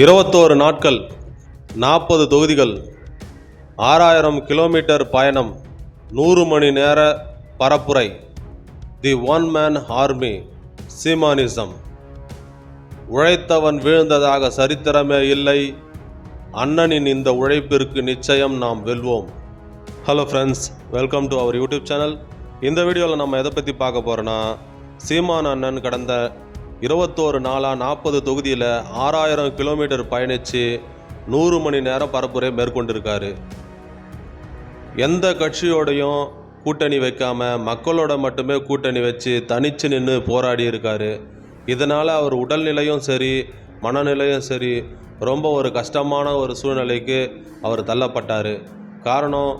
இருபத்தோரு நாட்கள் நாற்பது தொகுதிகள் ஆறாயிரம் கிலோமீட்டர் பயணம் நூறு மணி நேர பரப்புரை தி ஒன் மேன் ஆர்மி சீமானிசம். உழைத்தவன் வீழ்ந்ததாக சரித்திரமே இல்லை அண்ணனின் இந்த உழைப்பிற்கு நிச்சயம் நாம் வெல்வோம். Hello friends welcome to our YouTube channel இந்த வீடியோவில் நம்ம எதை பற்றி பார்க்க போகிறோன்னா சீமான் அண்ணன் கடந்த இருபத்தோரு நாளாக நாற்பது தொகுதியில் ஆறாயிரம் கிலோமீட்டர் பயணித்து நூறு மணி நேரம் பரப்புரை மேற்கொண்டிருக்காரு. எந்த கட்சியோடையும் கூட்டணி வைக்காமல் மக்களோட மட்டுமே கூட்டணி வச்சு தனிச்சு நின்று போராடி இருக்காரு. இதனால் அவர் உடல்நிலையும் சரி மனநிலையும் சரி ரொம்ப ஒரு கஷ்டமான ஒரு சூழ்நிலைக்கு அவர் தள்ளப்பட்டார். காரணம்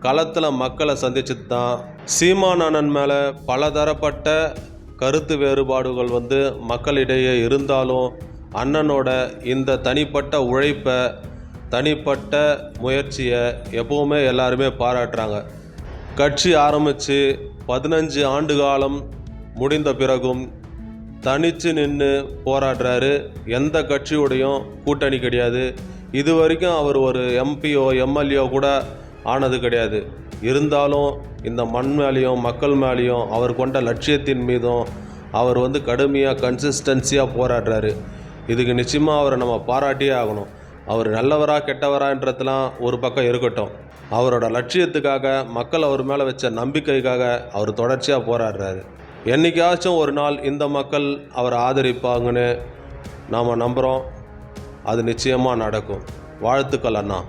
களத்தில் மக்களை சந்திச்சது தான் சீமான் அண்ணன் மேலே பலதரப்பட்ட கருத்து வேறுபாடுகள் வந்து மக்களிடையே இருந்தாலும் அண்ணனோட இந்த தனிப்பட்ட உழைப்பை தனிப்பட்ட முயற்சியை எப்பவுமே எல்லாருமே பாராட்டுறாங்க. கட்சி ஆரம்பித்து பதினஞ்சு ஆண்டு காலம் முடிந்த பிறகும் தனித்து நின்று போராடுறாரு. எந்த கட்சியோடையும் கூட்டணி கிடையாது. இது வரைக்கும் அவர் ஒரு எம்பியோ எம்எல்ஏ கூட ஆனது கிடையாது. இருந்தாலும் இந்த மண் மேலேயும் மக்கள் மேலேயும் அவர் கொண்ட லட்சியத்தின் மீதும் அவர் வந்து கடுமையாக கன்சிஸ்டன்சியாக போராடுறாரு. இதுக்கு நிச்சயமாக அவரை நம்ம பாராட்டியே ஆகணும். அவர் நல்லவரா கெட்டவரான்றதுலாம் ஒரு பக்கம் இருக்கட்டும். அவரோட லட்சியத்துக்காக மக்கள் அவர் மேலே வச்ச நம்பிக்கைக்காக அவர் தொடர்ச்சியாக போராடுறாரு. என்னைக்காச்சும் ஒரு நாள் இந்த மக்கள் அவரை ஆதரிப்பாங்கன்னு நாம் நம்புகிறோம் அது நிச்சயமாக நடக்கும். வாழ்த்துக்கள் அண்ணா.